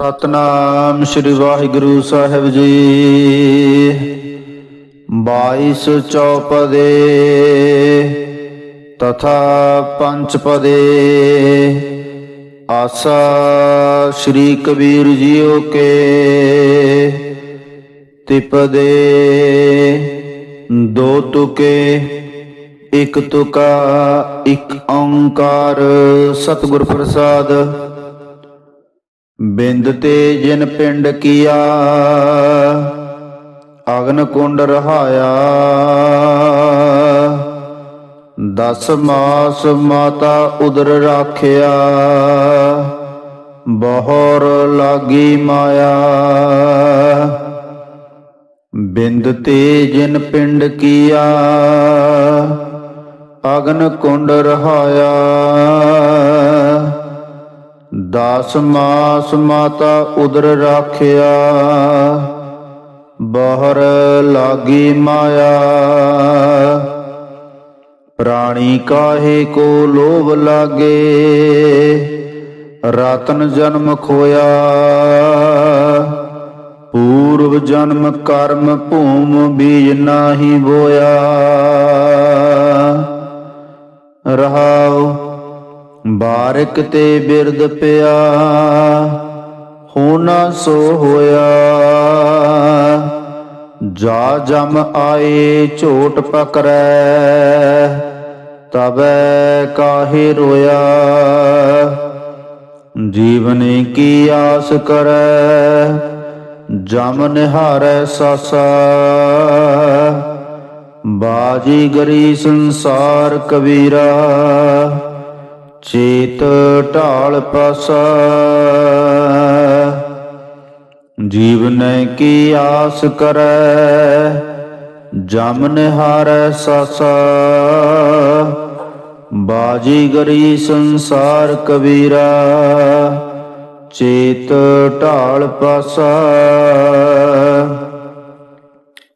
ਸਤਨਾਮ ਸ੍ਰੀ ਵਾਹਿਗੁਰੂ ਸਾਹਿਬ ਜੀ। 22 ਚੌਪਦੇ ਤਥਾ ਪੰਚਪਦੇ। ਆਸਾ ਸ੍ਰੀ Kabir JIO ਕੇ ਤਿਪਦੇ। ਦੋ ਤੁਕੇ, ਇਕ ਤੁਕਾ, ਇਕ ਓੰਕਾਰ। ਸਤਿਗੁਰ ਪ੍ਰਸਾਦ ਬਿੰਦ ਤੇ ਜਿਨ ਪਿੰਡ ਕੀਆ, ਅਗਨ ਕੁੰਡ ਰਹਾਇਆ। ਦਸ ਮਾਸ ਮਾਤਾ ਉਦਰ ਰਾਖਿਆ, ਬਹੁਰ ਲਾਗੀ ਮਾਇਆ। ਬਿੰਦ ਤੇ ਜਿਨ ਪਿੰਡ ਕੀਆ, ਅਗਨ ਕੁੰਡ ਰਹਾਇਆ। ਦਸ ਮਾਸ ਮਾਤਾ ਉਦਰ ਰਾਖਿਆ, ਬਾਹਰ ਲਾਗੀ ਮਾਇਆ। ਪ੍ਰਾਣੀ ਕਾਹੇ ਕੋ ਲੋਭ ਲਾਗੇ, ਰਤਨ ਜਨਮ ਖੋਇਆ। ਪੂਰਵ ਜਨਮ ਕਰਮ ਭੂਮ ਬੀਜ ਨਾਹੀ ਬੋਇਆ। ਰਹਾਉ ਬਾਰਕ ਤੇ ਬਿਰਦ ਪਿਆ, ਹੋਣਾ ਸੋ ਹੋਇਆ। ਜਾ ਜਮ ਆਏ ਝੋਟ ਪਕਰੈ ਤਬੈ ਕਾਹੇ ਰੋਇਆ। ਜੀਵਨੇ ਕੀ ਆਸ ਕਰੈ, ਜਮ ਨਿਹਾਰੈ ਸਾਸਾ। ਬਾਜੀ ਗਰੀ ਸੰਸਾਰ ਕਬੀਰਾ ਚੇਤ ਢਾਲ ਪਾਸਾ। ਜੀਵਨ ਕੀ ਆਸ ਕਰੈ, ਜਮ ਨਿਹਾਰੈ ਸਾਸਾ। ਬਾਜੀ ਗਰੀ ਸੰਸਾਰ ਕਬੀਰਾ, ਚੇਤ ਢਾਲ ਪਾਸਾ।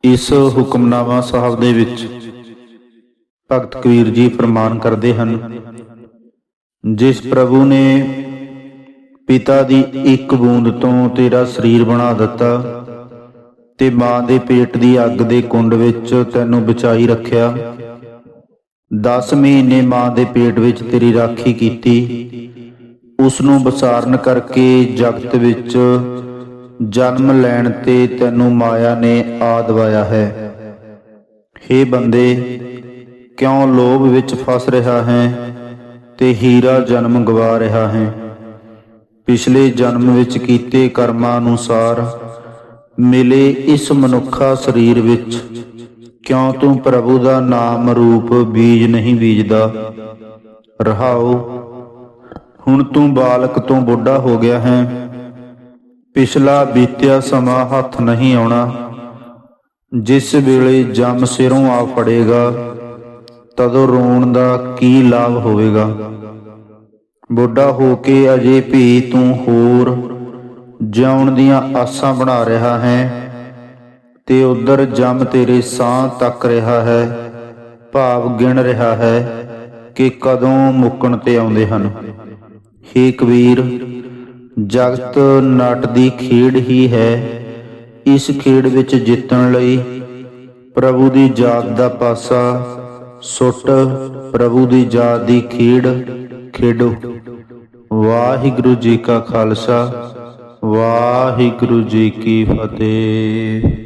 ਇਸ ਹੁਕਮਨਾਮਾ ਸਾਹਿਬ ਦੇ ਵਿੱਚ ਭਗਤ ਕਬੀਰ ਜੀ ਫਰਮਾਨ ਕਰਦੇ ਹਨ ਜਿਸ ਪ੍ਰਭੂ ਨੇ ਪਿਤਾ ਦੀ ਇੱਕ ਬੂੰਦ ਤੋਂ ਤੇਰਾ ਸਰੀਰ ਬਣਾ ਦਿੱਤਾ ਤੇ ਮਾਂ ਦੇ ਪੇਟ ਦੀ ਅੱਗ ਦੇ ਕੁੰਡ ਵਿੱਚ ਤੈਨੂੰ ਬਚਾਈ ਰੱਖਿਆ 10 ਮਹੀਨੇ ਮਾਂ ਦੇ ਪੇਟ ਵਿੱਚ ਤੇਰੀ ਰਾਖੀ ਕੀਤੀ ਉਸ ਨੂੰ ਬਸਾਰਨ ਕਰਕੇ ਜਗਤ ਵਿੱਚ ਜਨਮ ਲੈਣ ਤੇ ਤੈਨੂੰ ਮਾਇਆ ਨੇ ਆਦਵਾਇਆ ਹੈ। हे ਬੰਦੇ, ਕਿਉਂ ਲੋਭ ਵਿੱਚ ਫਸ ਰਿਹਾ ਹੈ? ਤੇ ਹੀਰਾ ਜਨਮ ਗਵਾ ਰਿਹਾ ਹੈ। ਪਿਛਲੇ ਜਨਮ ਵਿੱਚ ਕੀਤੇ ਕਰਮਾਂ ਅਨੁਸਾਰ ਮਿਲੇ ਇਸ ਮਨੁੱਖਾ ਸਰੀਰ ਵਿੱਚ, ਕਿਉਂ ਤੂੰ ਪ੍ਰਭੂ ਦਾ ਨਾਮ ਰੂਪ ਬੀਜ ਨਹੀਂ ਬੀਜਦਾ? ਰਹਾਓ, ਹੁਣ ਤੂੰ ਬਾਲਕ ਤੋਂ ਬੁੱਢਾ ਹੋ ਗਿਆ ਹੈ। ਪਿਛਲਾ ਬੀਤਿਆ ਸਮਾਂ ਹੱਥ ਨਹੀਂ ਆਉਣਾ। ਜਿਸ ਵੇਲੇ ਜਮ ਸਿਰੋਂ ਆ ਫੜੇਗਾ ਤਦੋਂ ਰੋਣ ਦਾ ਕੀ ਲਾਭ ਹੋਵੇਗਾ? ਬੁੱਢਾ ਹੋ ਕੇ ਅਜੇ ਵੀ ਤੂੰ ਹੋਰ ਜਿਉਣ ਦੀਆਂ ਆਸਾਂ ਬਣਾ ਰਿਹਾ ਹੈ ਤੇ ਉਧਰ ਜਮ ਤੇਰੇ ਸਾਹ ਤੱਕ ਰਿਹਾ ਹੈ, ਭਾਵ ਗਿਣ ਰਿਹਾ ਹੈ ਕਿ ਕਦੋਂ ਮੁੱਕਣ ਤੇ ਆਉਂਦੇ ਹਨ। ਹੇ ਕਬੀਰ, ਜਗਤ ਨਟ ਦੀ ਖੇਡ ਹੀ ਹੈ, ਇਸ ਖੇਡ ਵਿੱਚ ਜਿੱਤਣ ਲਈ ਪ੍ਰਭੂ ਦੀ ਜਾਤ ਦਾ ਪਾਸਾ ਸੁੱਟ ਪ੍ਰਭੂ ਦੀ ਜਾਤ ਦੀ ਖੇਡ ਖੇਡੋ। ਵਾਹਿਗੁਰੂ ਜੀ ਕਾ ਖਾਲਸਾ, ਵਾਹਿਗੁਰੂ ਜੀ ਕੀ ਫਤਿਹ।